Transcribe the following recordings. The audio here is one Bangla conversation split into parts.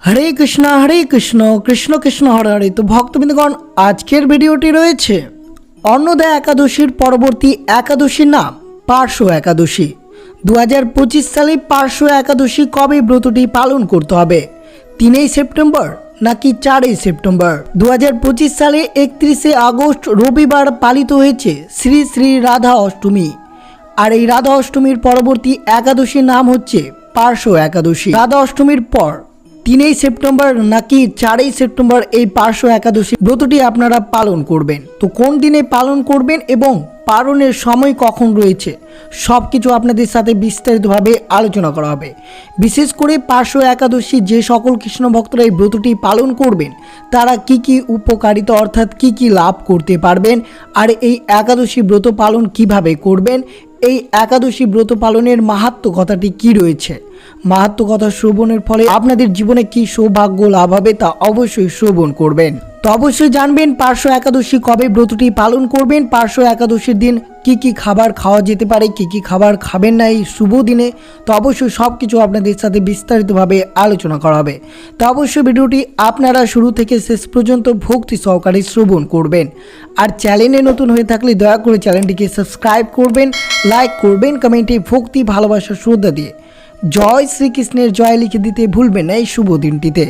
হরে কৃষ্ণ হরে কৃষ্ণ কৃষ্ণ কৃষ্ণ, হরে হরে। তো ভক্তবৃন্দগণ, আজকের ভিডিওটি রয়েছে অন্নদায় একাদশীর পরবর্তী একাদশীর নাম, পার্শ্ব একাদশী। দু হাজার পঁচিশ সালে পার্শ্ব একাদশী কবে ব্রতটি পালন করতে হবে? তিনই সেপ্টেম্বর নাকি চারই সেপ্টেম্বর? দু হাজার পঁচিশ সালে একত্রিশে আগস্ট রবিবার পালিত হয়েছে শ্রী শ্রী রাধা অষ্টমী। আর এই রাধা অষ্টমীর পরবর্তী একাদশীর নাম হচ্ছে পার্শ্ব একাদশী। রাধা অষ্টমীর পর তিনই সেপ্টেম্বর নাকি চারই সেপ্টেম্বর এই পার্শ্ব একাদশী ব্রতটি আপনারা পালন করবেন? তো কোন দিনে পালন করবেন এবং পালনের সময় কখন রয়েছে? সব কিছু আপনাদের সাথে বিস্তারিতভাবে আলোচনা করা হবে। বিশেষ করে পার্শ্ব একাদশী যে সকল কৃষ্ণ ভক্তরা এই ব্রতটি পালন করবেন, তারা কি কি উপকারিতা অর্থাৎ কি কি লাভ করতে পারবেন? আর এই একাদশী ব্রত পালন কীভাবে করবেন? এই একাদশী ব্রত পালনের মাহাত্ম কথাটি কি রয়েছে? মাহাত্ম কথা শ্রবণের ফলে আপনাদের জীবনে কি সৌভাগ্য লাভ হবে তা অবশ্যই শ্রবণ করবেন। তো অবশ্যই জানবেন পার্শ্ব একাদশী কবে ব্রতটি পালন করবেন, পার্শ্ব একাদশীর দিন কি কি খাবার খাওয়া যেতে পারে, কি কি খাবার খাবেন না এই শুভ দিনে, তো অবশ্যই সব কিছু আপনাদের সাথে বিস্তারিতভাবে আলোচনা করা হবে। তো অবশ্যই ভিডিওটি আপনারা শুরু থেকে শেষ পর্যন্ত ভক্তি সহকারে শ্রবণ করবেন। আর চ্যানেলে নতুন হয়ে থাকলে দয়া করে চ্যানেলটিকে সাবস্ক্রাইব করবেন, লাইক করবেন, কমেন্টে ভক্তি, ভালোবাসা, শ্রদ্ধা দিয়ে। জয় শ্রীকৃষ্ণের জয় লিখে দিতে ভুলবেন না এই শুভ দিনটিতে।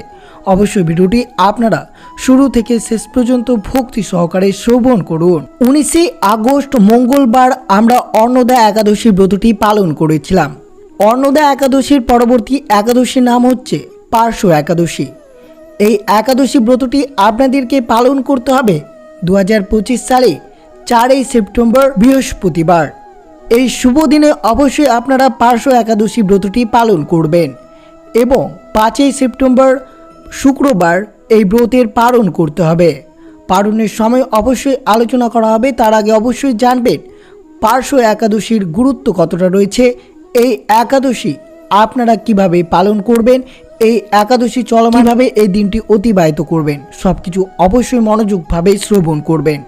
অবশ্যই ভিডিওটি আপনারা শুরু থেকে শেষ পর্যন্ত ভক্তি সহকারে শ্রবণ করুন। উনিশে আগস্ট মঙ্গলবার আমরা অন্নদা একাদশী ব্রতটি পালন করেছিলাম। অন্নদা একাদশীর পরবর্তী একাদশীর নাম হচ্ছে পার্শ্ব একাদশী। এই একাদশী ব্রতটি আপনাদেরকে পালন করতে হবে দু হাজার পঁচিশ সালে, চারই সেপ্টেম্বর, বৃহস্পতিবার। এই শুভ দিনে অবশ্যই আপনারা পার্শ্ব একাদশী ব্রতটি পালন করবেন এবং পাঁচই সেপ্টেম্বর, শুক্রবার এই ব্রতের পালন করতে হবে। পালনের সময় অবশ্যই আলোচনা করা হবে, তার আগে অবশ্যই জানবেন পার্শ্ব একাদশীর গুরুত্ব কতটা রয়েছে। এই একাদশী আপনারা কীভাবে পালন করবেন, এই একাদশী চলমানভাবে এই দিনটি অতিবাহিত করবেন সব কিছু অবশ্যই মনোযোগভাবে শ্রবণ করবেন।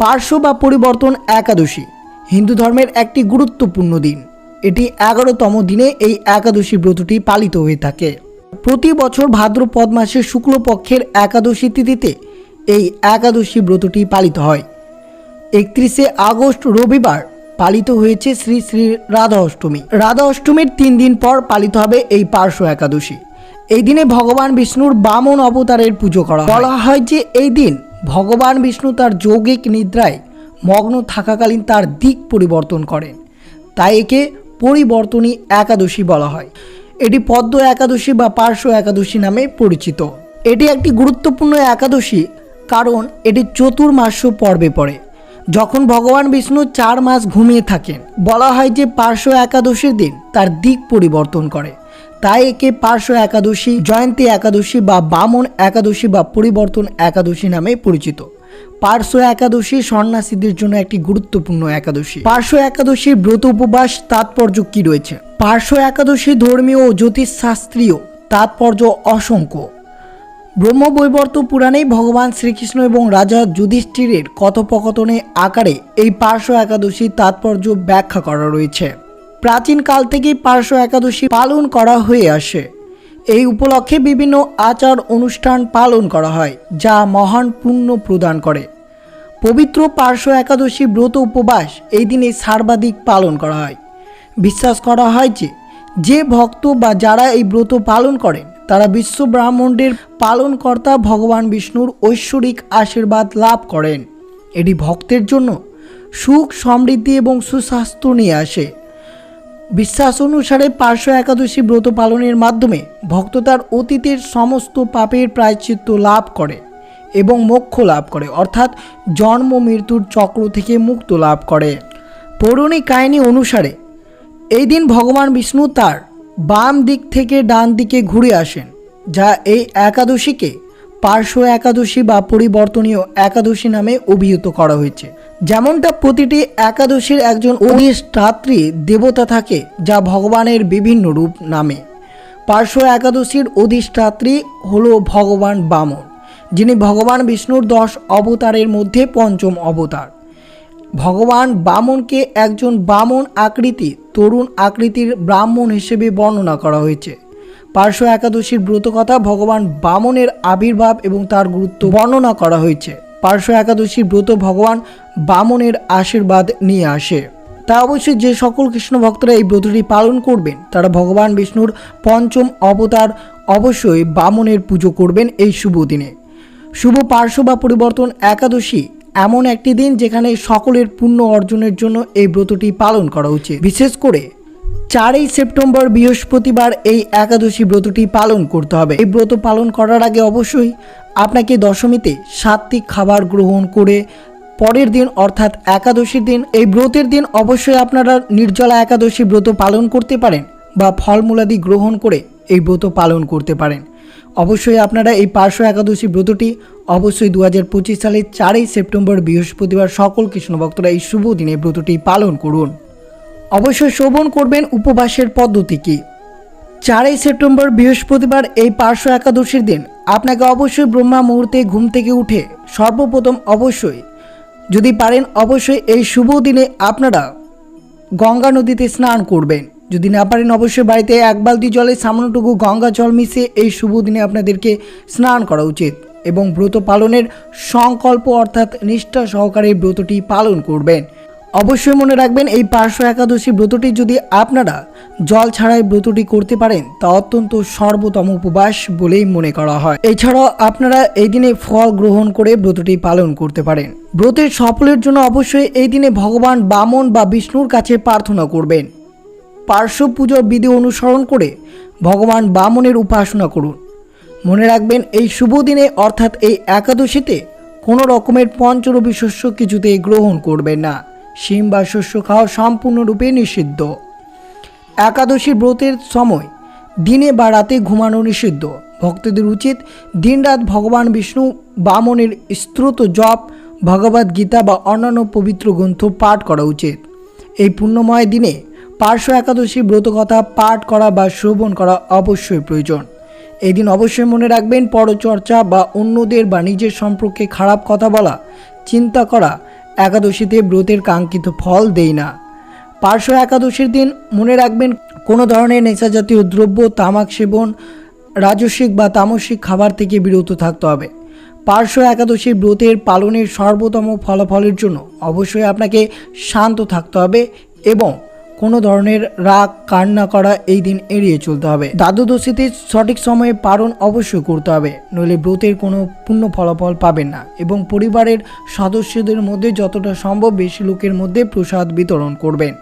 পার্শ্ব বা পরিবর্তন একাদশী হিন্দু ধর্মের একটি গুরুত্বপূর্ণ দিন। এটি এগারোতম দিনে এই একাদশী ব্রতটি পালিত হয়ে থাকে। প্রতি বছর ভাদ্রপদ মাসের শুক্লপক্ষের একাদশী তিথিতে এই একাদশী ব্রতটি পালিত হয়। একত্রিশে আগস্ট রবিবার পালিত হয়েছে শ্রী শ্রী রাধা অষ্টমী। রাধা অষ্টমীর তিন দিন পর পালিত হবে এই পার্শ্ব একাদশী। এই দিনে ভগবান বিষ্ণুর বামন অবতারের পুজো করা বলা হয় যে এই দিন ভগবান বিষ্ণু তার যৌগিক নিদ্রায় মগ্ন থাকাকালীন তার দিক পরিবর্তন করেন। তাই একে পরিবর্তনী একাদশী বলা হয়। এটি পদ্ম একাদশী বা পার্শ্ব একাদশী নামে পরিচিত। এটি একটি গুরুত্বপূর্ণ একাদশী, কারণ এটি চতুর্মাস্য পর্বে পড়ে। যখন ভগবান বিষ্ণু চার মাস ঘুমিয়ে থাকেন, বলা হয় যে পার্শ্ব একাদশীর দিন তার দিক পরিবর্তন করে। তাই একে পার্শ্ব একাদশী, জয়ন্তী একাদশী বা বামন একাদশী বা পরিবর্তন একাদশী নামে পরিচিত। পার্শ্ব একাদশী সন্ন্যাসীদের জন্য একটি গুরুত্বপূর্ণ একাদশী। পার্শ্ব একাদশীর ব্রত উপবাস তাৎপর্য কি রয়েছে? পার্শ্ব একাদশী ধর্মীয় ও জ্যোতিষশাস্ত্রীয় তাৎপর্য অসংখ্য। ব্রহ্ম ব্রহ্মবৈবর্ত পুরাণে ভগবান শ্রীকৃষ্ণ এবং রাজা যুধিষ্ঠিরের কথোপকথনে আকারে এই পার্শ্ব একাদশীর তাৎপর্য ব্যাখ্যা করা রয়েছে। প্রাচীনকাল থেকেই পার্শ্ব একাদশী পালন করা হয়ে আসে। এই উপলক্ষে বিভিন্ন আচার অনুষ্ঠান পালন করা হয়, যা মহান পুণ্য প্রদান করে। পবিত্র পার্শ্ব একাদশী ব্রত উপবাস এই দিনে সর্বাধিক পালন করা হয়। বিশ্বাস করা হয় যে যে ভক্ত বা যারা এই ব্রত পালন করেন, তারা বিশ্ব ব্রাহ্মণ্ডের পালনকর্তা ভগবান বিষ্ণুর ঐশ্বরিক আশীর্বাদ লাভ করেন। এটি ভক্তের জন্য সুখ, সমৃদ্ধি এবং সুস্বাস্থ্য নিয়ে আসে। বিশ্বাস অনুসারে পার্শ্ব একাদশী ব্রত পালনের মাধ্যমে ভক্ত তার অতীতের সমস্ত পাপের প্রায়শ্চিত্ত লাভ করে এবং মোক্ষ লাভ করে, অর্থাৎ জন্ম মৃত্যুর চক্র থেকে মুক্ত লাভ করে। পৌরাণিক কাহিনী অনুসারে এই দিন ভগবান বিষ্ণু তার বাম দিক থেকে ডান দিকে ঘুরে আসেন, যা এই একাদশীকে পার্শ্ব একাদশী বা পরিবর্তনীয় একাদশী নামে অভিহিত করা হয়েছে। যেমনটা প্রতিটি একাদশীর একজন অধিষ্ঠাত্রী দেবতা থাকে, যা ভগবানের বিভিন্ন রূপ নামে। পার্শ্ব একাদশীর অধিষ্ঠাত্রী হলো ভগবান বামন, যিনি ভগবান বিষ্ণুর দশ অবতারের মধ্যে পঞ্চম অবতার। ভগবান বামনকে একজন বামন আকৃতি, তরুণ আকৃতির ব্রাহ্মণ হিসেবে বর্ণনা করা হয়েছে। পার্শ্ব একাদশীর ব্রত কথা ভগবান বামনের আবির্ভাব এবং তার গুরুত্ব বর্ণনা করা হয়েছে। পার্শ্ব একাদশী ব্রত ভগবান বামনের আশীর্বাদ নিয়ে আসে। তা অবশ্যই যে সকল কৃষ্ণ ভক্তরা এই ব্রতটি পালন করবেন, তারা ভগবান বিষ্ণুর পঞ্চম অবতার অবশ্যই বামনের পুজো করবেন এই শুভ দিনে। শুভ পার্শ্ব বা পরিবর্তন একাদশী এমন একটি দিন যেখানে সকলের পুণ্য অর্জনের জন্য এই ব্রতটি পালন করা উচিত। বিশেষ করে চারই সেপ্টেম্বর বৃহস্পতিবার এই একাদশী ব্রতটি পালন করতে হবে। এই ব্রত পালন করার আগে অবশ্যই আপনাকে দশমীতে সাত্বিক খাবার গ্রহণ করে পরের দিন অর্থাৎ একাদশীর দিন, এই ব্রতের দিন অবশ্যই আপনারা নির্জলা একাদশী ব্রত পালন করতে পারেন বা ফলমূলাদি গ্রহণ করে এই ব্রত পালন করতে পারেন। অবশ্যই আপনারা এই পার্শ্ব একাদশী ব্রতটি অবশ্যই দু হাজার পঁচিশ সালের চারই সেপ্টেম্বর বৃহস্পতিবার সকল কৃষ্ণ ভক্তরা এই শুভ দিনে ব্রতটি পালন করুন। অবশ্যই শ্রবণ করবেন উপবাসের পদ্ধতি কি? চারই সেপ্টেম্বর বৃহস্পতিবার এই পার্শ্ব একাদশীর দিন। আপনাকে অবশ্যই ব্রহ্মা মুহূর্তে ঘুম থেকে উঠে সর্বপ্রথম অবশ্যই যদি পারেন অবশ্যই এই শুভ দিনে আপনারা গঙ্গা নদীতে স্নান করবেন। যদি না পারেন অবশ্যই বাড়িতে এক বালতি জলে সামান্যটুকু গঙ্গা জল মিশিয়ে এই শুভ দিনে আপনাদেরকে স্নান করা উচিত এবং ব্রত পালনের সংকল্প অর্থাৎ নিষ্ঠা সহকারে ব্রতটি পালন করবেন। অবশ্যই মনে রাখবেন, এই পার্শ্ব একাদশী ব্রতটি যদি আপনারা জল ছাড়াই ব্রতটি করতে পারেন, তা অত্যন্ত সর্বোত্তম উপবাস বলেই মনে করা হয়। এছাড়াও আপনারা এই দিনে ফল গ্রহণ করে ব্রতটি পালন করতে পারেন। ব্রতের সফলের জন্য অবশ্যই এই দিনে ভগবান বামন বা বিষ্ণুর কাছে প্রার্থনা করবেন। পার্শ্ব পুজোর বিধি অনুসরণ করে ভগবান বামনের উপাসনা করুন। মনে রাখবেন, এই শুভ দিনে অর্থাৎ এই একাদশীতে কোনো রকমের পঞ্চরবি শস্য কিছুতেই গ্রহণ করবেন না। শিম বা শস্য খাওয়া সম্পূর্ণরূপে নিষিদ্ধ। একাদশী ব্রতের সময় দিনে বা রাতে ঘুমানো নিষিদ্ধ। ভক্তদের উচিত দিনরাত ভগবান বিষ্ণু বামনের স্ত্রোত জপ ভগবদ গীতা বা অন্যান্য পবিত্র গ্রন্থ পাঠ করা উচিত। এই পুণ্যময় দিনে পার্শ্ব একাদশী ব্রতকথা পাঠ করা বা শ্রবণ করা অবশ্যই প্রয়োজন। এই দিন অবশ্যই মনে রাখবেন পরচর্চা বা অন্যদের বা নিজের সম্পর্কে খারাপ কথা বলা, চিন্তা করা একাদশীতে ব্রতের কাঙ্ক্ষিত ফল দেই না। পার্শ্ব একাদশীর দিন মনে রাখবেন, কোনো ধরনের নেশা জাতীয় দ্রব্য, তামাক সেবন, রাজস্বিক বা তামসিক খাবার থেকে বিরত থাকতে হবে। পার্শ্ব একাদশী ব্রতের পালনের সর্বোত্তম ফলাফলের জন্য অবশ্যই আপনাকে শান্ত থাকতে হবে এবং কোনো ধরনের রাগ, কান্না করা এই দিন এড়িয়ে চলতে হবে। দ্বাদশীতে সঠিক সময়ে পালন অবশ্যই করতে হবে, নইলে ব্রতের কোনো পূর্ণ ফলাফল পাবেন না এবং পরিবারের সদস্যদের মধ্যে যতটা সম্ভব বেশি লোকের মধ্যে প্রসাদ বিতরণ করবেন।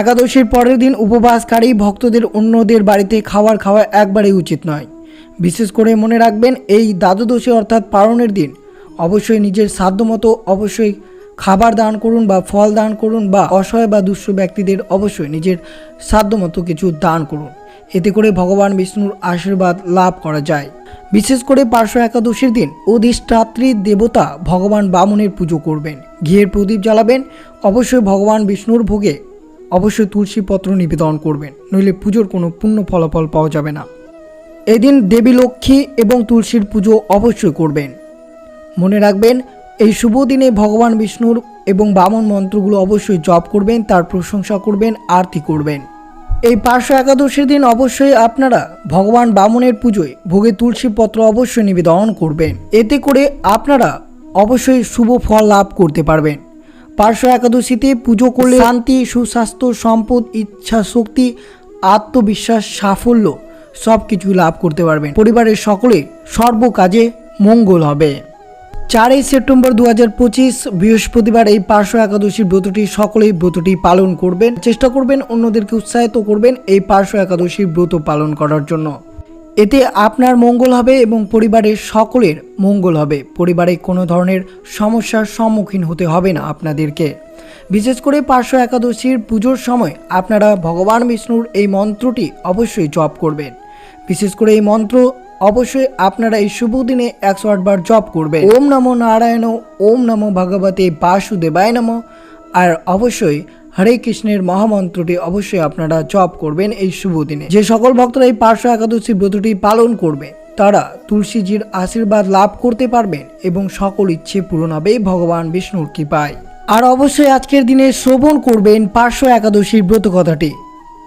একাদশীর পরের দিন উপবাসকারী ভক্তদের অন্যদের বাড়িতে খাবার খাওয়া একবারেই উচিত নয়। বিশেষ করে মনে রাখবেন, এই দ্বাদশী অর্থাৎ পালনের দিন। অবশ্যই নিজের সাধ্যমতো অবশ্যই খাবার দান করুন বা ফল দান করুন বা অসহায় বা দুঃস্থ ব্যক্তিদের অবশ্যই নিজের সাধ্যমতো কিছু দান করুন। এতে করে ভগবান বিষ্ণুর আশীর্বাদ লাভ করা যায়। বিশেষ করে পার্শ্ব একাদশীর দিন অধিষ্ঠাত্রী দেবতা ভগবান বামনের পুজো করবেন। ঘিয়ের প্রদীপ জ্বালাবেন। অবশ্যই ভগবান বিষ্ণুর ভোগে অবশ্যই তুলসী পত্র নিবেদন করবেন। নইলে পুজোর কোনো পূর্ণ ফলাফল পাওয়া যাবে না। এদিন দেবী লক্ষ্মী এবং তুলসীর পুজো অবশ্যই করবেন। মনে রাখবেন এই শুভ দিনে ভগবান বিষ্ণুর এবং বামন মন্ত্রগুলো অবশ্যই জপ করবেন, তার প্রশংসা করবেন, আরতি করবেন। এই পার্শ্ব একাদশীর দিন অবশ্যই আপনারা ভগবান বামনের পুজোয় ভোগে তুলসী পত্র অবশ্যই নিবেদন করবেন। এতে করে আপনারা অবশ্যই শুভ ফল লাভ করতে পারবেন। পার্শ্ব একাদশীতে পুজো করলে শান্তি, সুস্বাস্থ্য, সম্পদ, ইচ্ছা, শক্তি, আত্মবিশ্বাস, সাফল্য সব কিছু লাভ করতে পারবেন। পরিবারের সকলে সর্বকাজে মঙ্গল হবে। চারই সেপ্টেম্বর দু হাজার পঁচিশ বৃহস্পতিবার এই পার্শ্ব একাদশীর ব্রতটি সকলেই ব্রতটি পালন করবেন, চেষ্টা করবেন, অন্যদেরকে উৎসাহিত করবেন এই পার্শ্ব একাদশীর ব্রত পালন করার জন্য। এতে আপনার মঙ্গল হবে এবং পরিবারের সকলের মঙ্গল হবে। পরিবারে কোনো ধরনের সমস্যার সম্মুখীন হতে হবে না আপনাদেরকে। বিশেষ করে পার্শ্ব একাদশীর পুজোর সময় আপনারা ভগবান বিষ্ণুর এই মন্ত্রটি অবশ্যই জপ করবেন। বিশেষ করে এই মন্ত্র অবশ্যই আপনারা এই শুভ দিনে একশো আটবার জপ করবেন। ওম নমো নারায়ণ, ওম নমো ভগবতে বাসুদেবায় নমঃ। আর অবশ্যই হরে কৃষ্ণের মহামন্ত্রটি অবশ্যই আপনারা জপ করবেন এই শুভ দিনে। যে সকল ভক্তরা এই পার্শ্ব একাদশী ব্রতটি পালন করবে, তারা তুলসীজির আশীর্বাদ লাভ করতে পারবেন এবং সকল ইচ্ছে পূরণ হবে ভগবান বিষ্ণুর কৃপায়। আর অবশ্যই আজকের দিনে শ্রবণ করবেন পার্শ্ব একাদশীর ব্রত কথাটি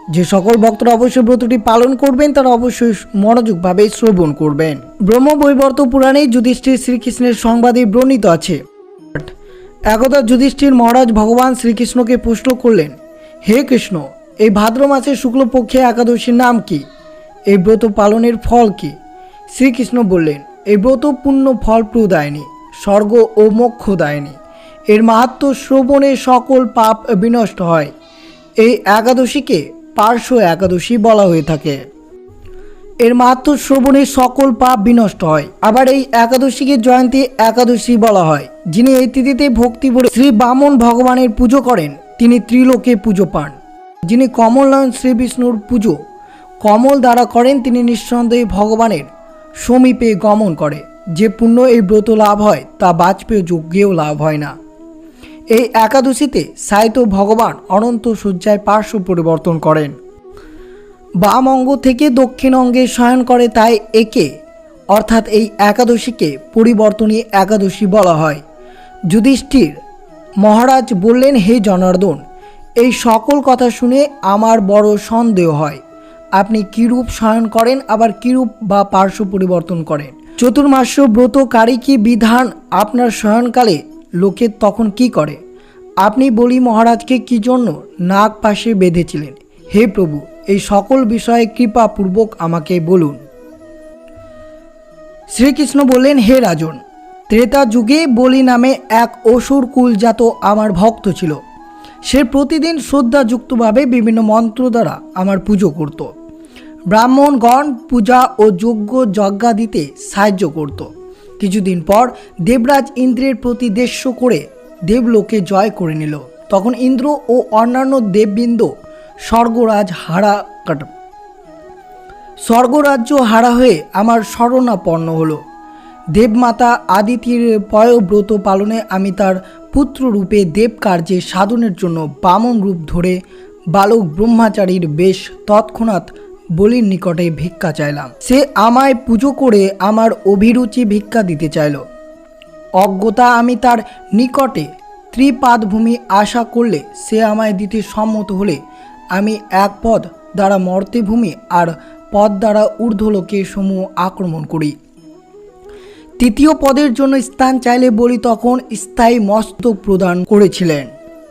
যে সকল ভক্তরা অবশ্যই ব্রতটি পালন করবেন, তারা অবশ্যই মনোযোগভাবে শ্রবণ করবেন। ব্রহ্মবৈবর্ত পুরাণে যুধিষ্ঠির শ্রীকৃষ্ণের সংবাদে বর্ণিত আছে। একদা যুধিষ্ঠির মহারাজ ভগবান শ্রীকৃষ্ণকে প্রশ্ন করলেন। হে কৃষ্ণ, এই ভাদ্র মাসের শুক্লপক্ষে একাদশীর নাম কি? এই ব্রত পালনের ফল কি? শ্রীকৃষ্ণ বললেন, এই ব্রত পূর্ণ ফল প্রদায়নি স্বর্গ ও মোক্ষ দায়নি এর মাহাত্ম শ্রবণে সকল পাপ বিনষ্ট হয়। এই একাদশীকে পার্শ্ব একাদশী বলা হয়ে থাকে। এর মাহাত্ম শ্রবণে সকল পাপ বিনষ্ট হয়। আবার এই একাদশীকে জয়ন্তী একাদশী বলা হয়, যিনি এই তিথিতে ভক্তি ভরে শ্রী বামন ভগবানের পুজো করেন, তিনি ত্রিলোকে পুজো পান। যিনি কমল নয়ন শ্রী বিষ্ণুর পুজো, কমল দ্বারা করেন, তিনি নিঃসন্দেহে ভগবানের সমীপে গমন করে। যে পুণ্য এই ব্রত লাভ হয়, তা বাজপেয় যজ্ঞেও লাভ হয় না। এই একাদশীতে সাহিত্য ভগবান অনন্ত শয্যায় পার্শ্ব পরিবর্তন করেন। বাম অঙ্গ থেকে দক্ষিণ অঙ্গে শয়ন করে তাই একে, অর্থাৎ এই একাদশীকে পরিবর্তনী একাদশী বলা হয়। যুধিষ্ঠির মহারাজ বললেন, হে জনার্দন, এই সকল কথা শুনে আমার বড় সন্দেহ হয়। আপনি কিরূপ শয়ন করেন, আবার কিরূপ বা পার্শ্ব পরিবর্তন করেন? চতুর্মাস্য ব্রতকারী কি বিধান আপনার শয়নকালে লোকে তখন কি করে? আপনি বলি মহারাজকে কি জন্য নাক পাশে বেঁধেছিলেন? হে প্রভু, এই সকল বিষয়ে কৃপাপূর্বক আমাকে বলুন। শ্রীকৃষ্ণ বললেন, হে রাজন, ত্রেতা যুগে বলি নামে এক অসুর কুলজাত আমার ভক্ত ছিল। সে প্রতিদিন শ্রদ্ধাযুক্তভাবে বিভিন্ন মন্ত্র দ্বারা আমার পুজো করত। ব্রাহ্মণগণ পূজা ও যজ্ঞ যজ্ঞা দিতে সাহায্য করত। কিছুদিন পর দেবরাজ ইন্দ্রের প্রতি দেশ্য করে দেবলোকে জয় করে নিল। তখন ইন্দ্র ও অন্যান্য দেববৃন্দ স্বর্গরাজ হারা কাট, স্বর্গরাজ্য হারা হয়ে আমার শরণাপন্ন হলো। দেবমাতা আদিতির পয়ব্রত পালনে আমি তার পুত্র রূপে দেব কার্যে সাধনের জন্য বামন রূপ ধরে বালক ব্রহ্মাচারীর বেশ তৎক্ষণাৎ বলির নিকটে ভিক্ষা চাইলাম। সে আমায় পুজো করে আমার অভিরুচি ভিক্ষা দিতে চাইল। অজ্ঞতা আমি তার নিকটে ত্রিপাদভূমি আশা করলে সে আমায় দিতে সম্মত হলে আমি এক পদ দ্বারা মর্তেভূমি আর পদ দ্বারা ঊর্ধ্বলোকে সমূহ আক্রমণ করি। তৃতীয় পদের জন্য স্থান চাইলে বলি তখন স্থায়ী মস্তক প্রদান করেছিলেন।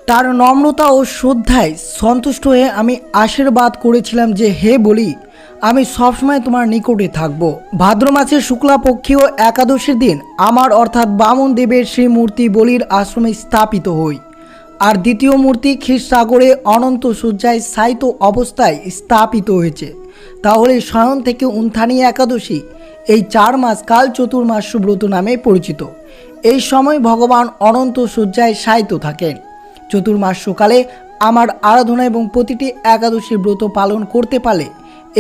তার নম্রতা ও শ্রদ্ধায় সন্তুষ্ট হয়ে আমি আশীর্বাদ করেছিলাম যে, হে বলি, আমি সবসময় তোমার নিকটে থাকব। ভাদ্র মাসের শুক্লাপক্ষীয় একাদশীর দিন আমার অর্থাৎ বামন দেবের সেই মূর্তি বলির আশ্রমে স্থাপিত হই। আর দ্বিতীয় মূর্তি ক্ষীরসাগরে অনন্ত সজ্জায় সাইত অবস্থায় স্থাপিত হয়েছে। তাহলে শয়ন থেকে উন্থানী একাদশী এই চার মাস কাল চতুর্মাস ব্রত নামে পরিচিত। এই সময় ভগবান অনন্ত সজ্জায় সাহিত্য থাকেন। চতুর্মাস্যকালে আমার আরাধনা এবং প্রতিটি একাদশী ব্রত পালন করতে পারলে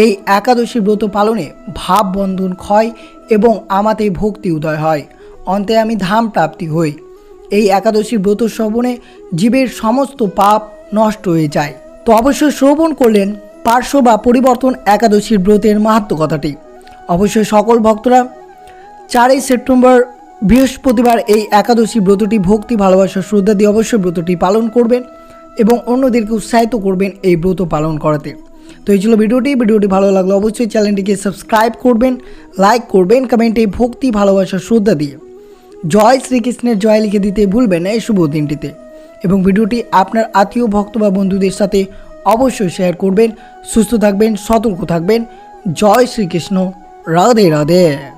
এই একাদশী ব্রত পালনে ভাব বন্ধন ক্ষয় এবং আমাতে ভক্তি উদয় হয়। অন্তে আমি ধাম প্রাপ্তি হই। এই একাদশী ব্রত শ্রবণে জীবের সমস্ত পাপ নষ্ট হয়ে যায়। তো অবশ্যই শ্রবণ করলেন পার্শ্ব বা পরিবর্তন একাদশীর ব্রতের মাহাত্ম কথাটি অবশ্যই সকল ভক্তরা চারই সেপ্টেম্বর বৃহস্পতিবার এই একাদশী ব্রতটি ভক্তি, ভালোবাসা, শ্রদ্ধা দিয়ে অবশ্যই ব্রতটি পালন করবেন এবং অন্যদেরকে উৎসাহিত করবেন এই ব্রত পালন করাতে। তো এই ছিল ভিডিওটি। ভিডিওটি ভালো লাগলে অবশ্যই চ্যানেলটিকে সাবস্ক্রাইব করবেন, লাইক করবেন, কমেন্টে ভক্তি, ভালোবাসা, শ্রদ্ধা দিয়ে। জয় শ্রীকৃষ্ণের জয় লিখে দিতে ভুলবেন না এই শুভ দিনটিতে। এবং ভিডিওটি আপনার আত্মীয়, ভক্ত বা বন্ধুদের সাথে অবশ্যই শেয়ার করবেন। সুস্থ থাকবেন, সতর্ক থাকবেন। জয় শ্রীকৃষ্ণ। রাধে রাধে।